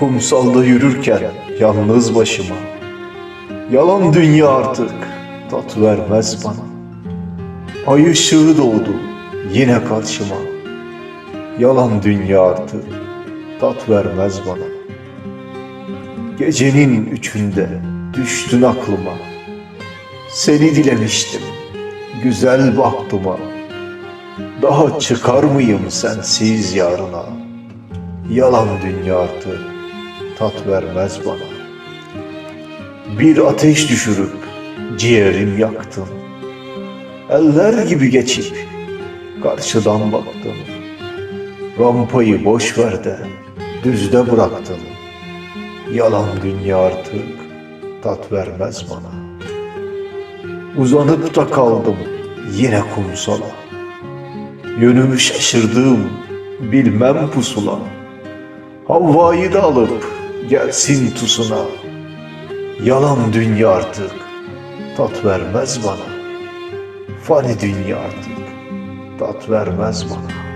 Kumsalda yürürken yalnız başıma. Yalan dünya artık tat vermez bana. Ay ışığı doğdu yine karşıma. Yalan dünya artık tat vermez bana. Gecenin üçünde düştün aklıma. Seni dilemiştim güzel baktıma Daha çıkar mıyım sensiz yarına? Yalan dünya artık tat vermez bana. Bir ateş düşürüp ciğerim yaktın. Eller gibi geçip karşıdan baktım Rampayı boş ver de düzde bıraktın. Yalan dünya artık tat vermez bana. Uzanıp da kaldım yine kumsala. Yönümü şaşırdığım bilmem pusula. Havva'yı da alıp gelsin tusuna Yalan dünya artık. Tat vermez bana. Fani dünya artık. Tat vermez bana